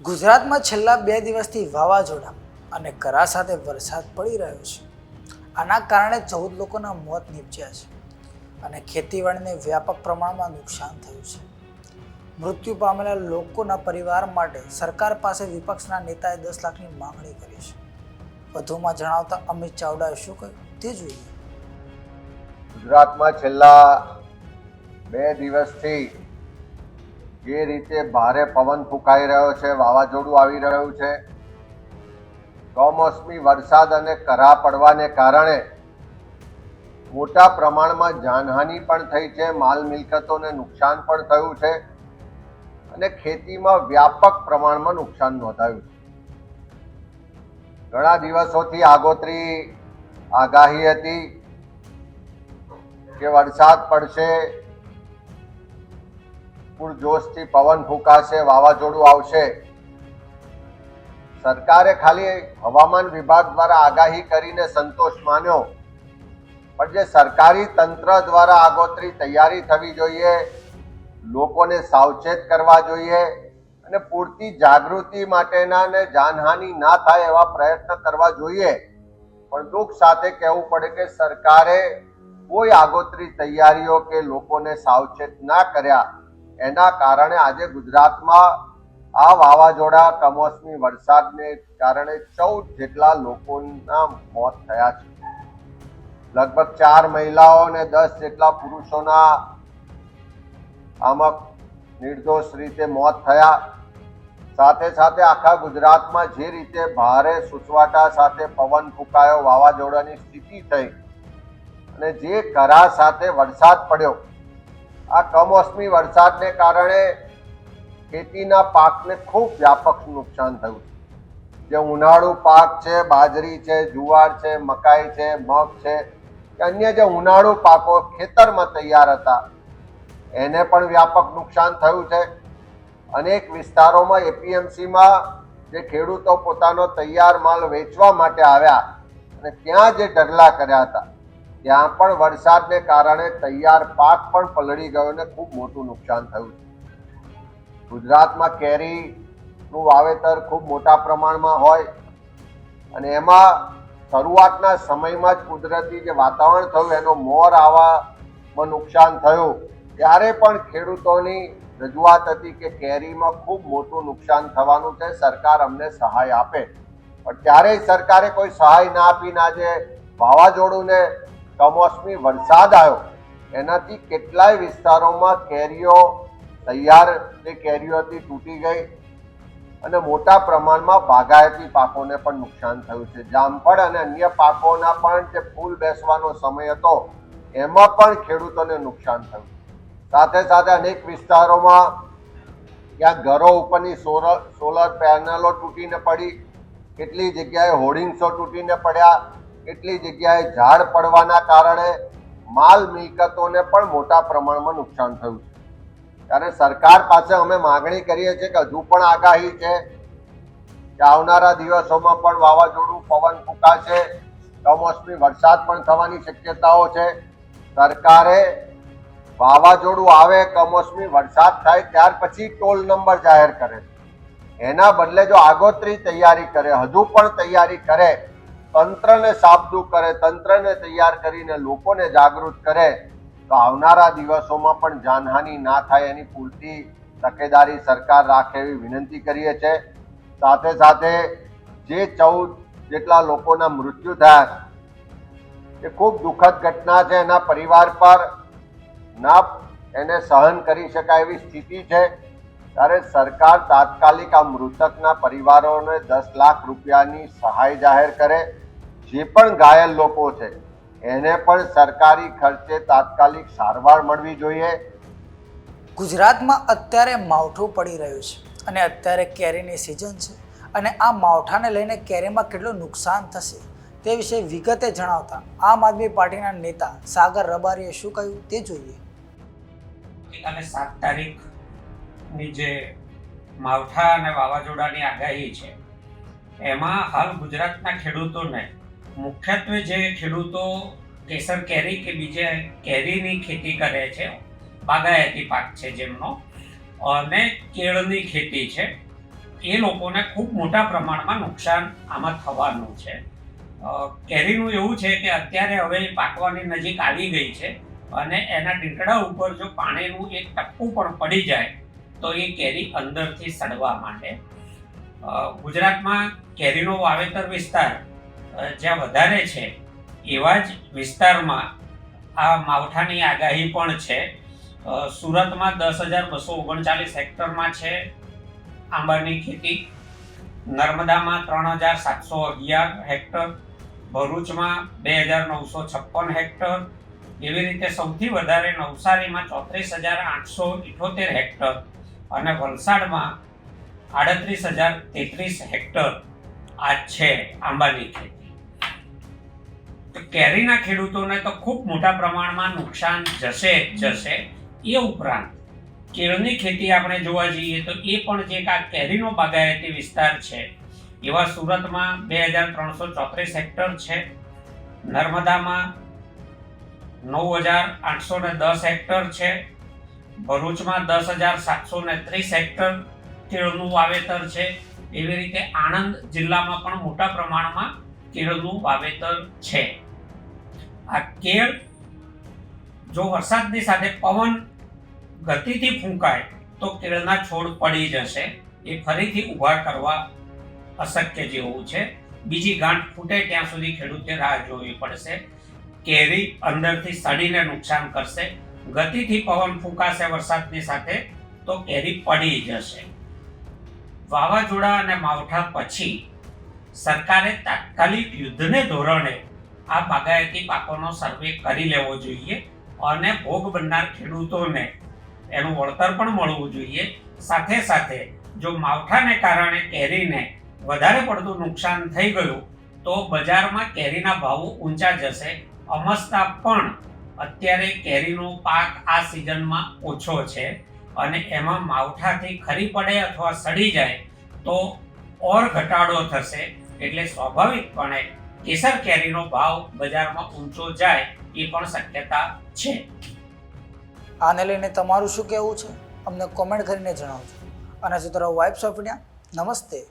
ગુજરાતમાં છેલ્લા બે દિવસથી વાવાઝોડા અને કરા સાથે વરસાદ પડી રહ્યો છે. આના કારણે ચૌદ લોકોના મોત નીપજ્યા છે અને ખેતીવાડીને વ્યાપક પ્રમાણમાં નુકસાન થયું છે. મૃત્યુ પામેલા લોકોના પરિવાર માટે સરકાર પાસે વિપક્ષના નેતાએ દસ લાખની માંગણી કરી છે. વધુમાં જણાવતા અમિત ચાવડાએ શું કહ્યું તે જોઈએ. ગુજરાતમાં છેલ્લા બે દિવસથી જે રીતે ભારે પવન ફૂંકાઈ રહ્યો છે, વાવાઝોડું આવી રહ્યું છે. કમોસમી વરસાદ અને કરા પડવાને કારણે મોટા પ્રમાણમાં જાનહાનિ પણ થઈ છે, માલ મિલકતોને નુકસાન પણ થયું છે અને ખેતીમાં વ્યાપક પ્રમાણમાં નુકસાન નોંધાયું છે. ઘણા દિવસોથી આગોતરી આગાહી હતી કે વરસાદ પડશે પૂરજોશથી પવન ફૂંકાશે, વાવાઝોડું આવશે. સરકારે ખાલી હવામાન વિભાગ દ્વારા આગાહી કરીને સંતોષ માન્યો. પણ જે સરકારી તંત્ર દ્વારા આગોતરી તૈયારી થવી જોઈએ, લોકોને સાવચેત કરવા જોઈએ અને પૂરતી જાગૃતિ માટેના ને જાનહાનિ ના થાય એવા પ્રયત્ન કરવા જોઈએ. પણ દુઃખ સાથે કહેવું પડે કે સરકારે કોઈ આગોતરી તૈયારીઓ કે લોકોને સાવચેત ના કર્યા. એના કારણે આજે ગુજરાતમાં આ વાવાઝોડા કમોસમી વરસાદને કારણે ચૌદ જેટલા લોકોના મોત થયા છે. લગભગ ચાર મહિલાઓ અને દસ જેટલા પુરુષોના આમાં નિર્દોષ રીતે મોત થયા. સાથે સાથે આખા ગુજરાતમાં જે રીતે ભારે સુસવાટા સાથે પવન ફૂંકાયો, વાવાઝોડાની સ્થિતિ થઈ અને જે કરા સાથે વરસાદ પડ્યો આ કમોસમી વરસાદને કારણે ખેતીના પાકને ખૂબ વ્યાપક નુકસાન થયું છે. જે ઉનાળુ પાક છે, બાજરી છે, જુવાર છે, મકાઈ છે, મગ છે, કે અન્ય જે ઉનાળુ પાકો ખેતરમાં તૈયાર હતા, એને પણ વ્યાપક નુકસાન થયું છે. અનેક વિસ્તારોમાં એપીએમસીમાં જે ખેડૂતો પોતાનો તૈયાર માલ વેચવા માટે આવ્યા અને ત્યાં જે ઢગલા કર્યા હતા ત્યાં પણ વરસાદને કારણે તૈયાર પાક પણ પલળી ગયો અને ખૂબ મોટું નુકસાન થયું છે. ગુજરાતમાં કેરીનું વાવેતર ખૂબ મોટા પ્રમાણમાં હોય અને એમાં શરૂઆતના સમયમાં જ કુદરતી જે વાતાવરણ થયું, એનો મોર આવવામાં નુકસાન થયું. ત્યારે પણ ખેડૂતોની રજૂઆત હતી કે કેરીમાં ખૂબ મોટું નુકસાન થવાનું છે, સરકાર અમને સહાય આપે. પણ ત્યારે સરકારે કોઈ સહાય ના આપીને આજે વાવાઝોડું ને કમોસમી વરસાદ આવ્યો. એનાથી કેટલાય વિસ્તારોમાં કેરીઓ તૈયાર, જે કેરીઓ હતી, તૂટી ગઈ અને મોટા પ્રમાણમાં બાગાયતી પાકોને પણ નુકસાન થયું છે. જામફળ અને અન્ય પાકોના પણ જે ફૂલ બેસવાનો સમય હતો, એમાં પણ ખેડૂતોને નુકસાન થયું. સાથે સાથે અનેક વિસ્તારોમાં ત્યાં ઘરો ઉપરની સોલર સોલર પેનલો તૂટીને પડી, કેટલી જગ્યાએ હોર્ડિંગ્સો તૂટીને પડ્યા કેટલી જગ્યાએ ઝાડ પડવાના કારણે માલ મિલકતોને પણ મોટા પ્રમાણમાં નુકસાન થયું છે. ત્યારે સરકાર પાસે અમે માગણી કરીએ છીએ કે હજુ પણ આગાહી છે કે આવનારા દિવસોમાં પણ વાવાઝોડું પવન ફૂંકાશે, કમોસમી વરસાદ પણ થવાની શક્યતાઓ છે. સરકારે વાવાઝોડું આવે, કમોસમી વરસાદ થાય ત્યાર પછી ટોલ નંબર જાહેર કરે એના બદલે જો આગોતરી તૈયારી કરે, હજુ પણ તૈયારી કરે તંત્રને સાબદું કરે, તંત્રને તૈયાર કરીને લોકોને જાગૃત કરે, તો આવનારા દિવસોમાં પણ જાનહાનિ ના થાય એની પૂરતી તકેદારી સરકાર રાખે એવી વિનંતી કરીએ છીએ સાથે સાથે જે ચૌદ જેટલા લોકોના મૃત્યુ થયા એ ખૂબ દુઃખદ ઘટના છે. એના પરિવાર પર ના એને સહન કરી શકાય એવી સ્થિતિ છે. ત્યારે સરકાર તાત્કાલિક આ મૃતકના પરિવારોને દસ લાખ રૂપિયાની સહાય જાહેર કરે. જે પણ ઘાયલ લોકો છે એને પણ સરકારી ખર્ચે તાત્કાલિક સારવાર મળવી જોઈએ. ગુજરાતમાં અત્યારે માવઠું પડી રહ્યું છે અને અત્યારે કેરીની સિઝન છે અને આ માવઠાને લઈને કેરીમાં કેટલું નુકસાન થશે તે વિશે વિગતે જણાવતા આમ આદમી પાર્ટીના નેતા સાગર રબારીએ શું કહ્યું તે જોઈએ. અને સાત તારીખની જે માવઠા અને વાવાઝોડાની આગાહી છે એમાં હાલ ગુજરાતના ખેડૂતોને મુખ્યત્વે જે ખેડૂતો કેસર કેરી કે બીજે કેરીની ખેતી કરે છે, બાગાયતી પાક છે જેમનો, અને કેળની ખેતી છે, એ લોકોને ખૂબ મોટા પ્રમાણમાં નુકસાન આમાં થવાનું છે. કેરીનું એવું છે કે અત્યારે હવે પાકવાની નજીક આવી ગઈ છે અને એના ડીંકડા ઉપર જો પાણીનું એક ટપકું પણ પડી જાય, તો એ કેરી અંદરથી સડવા માંડે. ગુજરાતમાં કેરીનો વાવેતર વિસ્તાર જ્યાં વધારે છે, એવા જ વિસ્તારમાં આ માવઠાની આગાહી પણ છે. સુરતમાં દસ હજાર બસો ઓગણચાલીસ હેક્ટરમાં છે આંબાની ખેતી. નર્મદામાં ત્રણ હજાર સાતસો અગિયાર હેક્ટર. ભરૂચમાં બે હજાર નવસો છપ્પન હેક્ટર. એવી રીતે સૌથી વધારે નવસારીમાં ચોત્રીસ હજાર આઠસો ઇઠોતેર હેક્ટર અને વલસાડમાં આડત્રીસ હજાર તેત્રીસ હેક્ટર આ છે આંબાની ખેતી. કેરીના ખેડૂતોને તો ખૂબ મોટા પ્રમાણમાં નુકસાન જશે જશે. એ ઉપરાંત કેળની ખેતી આપણે જોવા જઈએ તો એ પણ જે આ કેરીનો બાગાયતી વિસ્તાર છે એવા સુરતમાં બે હજાર ત્રણસો ચોત્રીસ હેક્ટર છે. નર્મદામાં નવ હજાર આઠસો ને દસ હેક્ટર છે. ભરૂચમાં દસ હજાર સાતસો ને ત્રીસ હેક્ટર કેળનું વાવેતર છે. એવી રીતે આણંદ જિલ્લામાં પણ મોટા પ્રમાણમાં કેળનું વાવેતર છે. આ કેળ જો વરસાદની સાથે પવન ગતિથી ફૂંકાય, તો કેળના છોડ પડી જશે. એ ફરીથી ઊભા કરવા અશક્ય જેવું છે. બીજી ગાંઠ ફૂટે ત્યાં સુધી ખેડૂતે રાહ જોવી પડશે. કેરી અંદરથી સડીને નુકસાન કરશે. ગતિથી પવન ફૂંકાશે વરસાદની સાથે, તો કેરી પડી જશે. વાવાઝોડા અને માવઠા પછી સરકારે તાત્કાલિક યુદ્ધને ધોરણે આ બાગાયતી પાકોનો સર્વે કરી લેવો જોઈએ અને ભોગ બનનાર ખેડૂતોને એનું વળતર પણ મળવું જોઈએ. સાથે સાથે જો માવઠાને કારણે કેરીને વધારે પડતું નુકસાન થઈ ગયું, તો બજારમાં કેરીના ભાવો ઊંચા જશે. અમસ્તા પણ અત્યારે કેરીનો પાક આ સિઝનમાં ઓછો છે અને એમાં માવઠાથી ખરી પડે અથવા સડી જાય, તો ઓર ઘટાડો થશે. એટલે સ્વાભાવિકપણે કેસર કેરીનો ભાવ બજારમાં ઊંચો જાય એ પણ શક્યતા છે. આને લઈને તમારું શું કહેવું છે? અમને કોમેન્ટ કરીને જણાવજો. અને જો તારા વાઇબ્સ ઓફ ઇન્ડિયા નમસ્તે.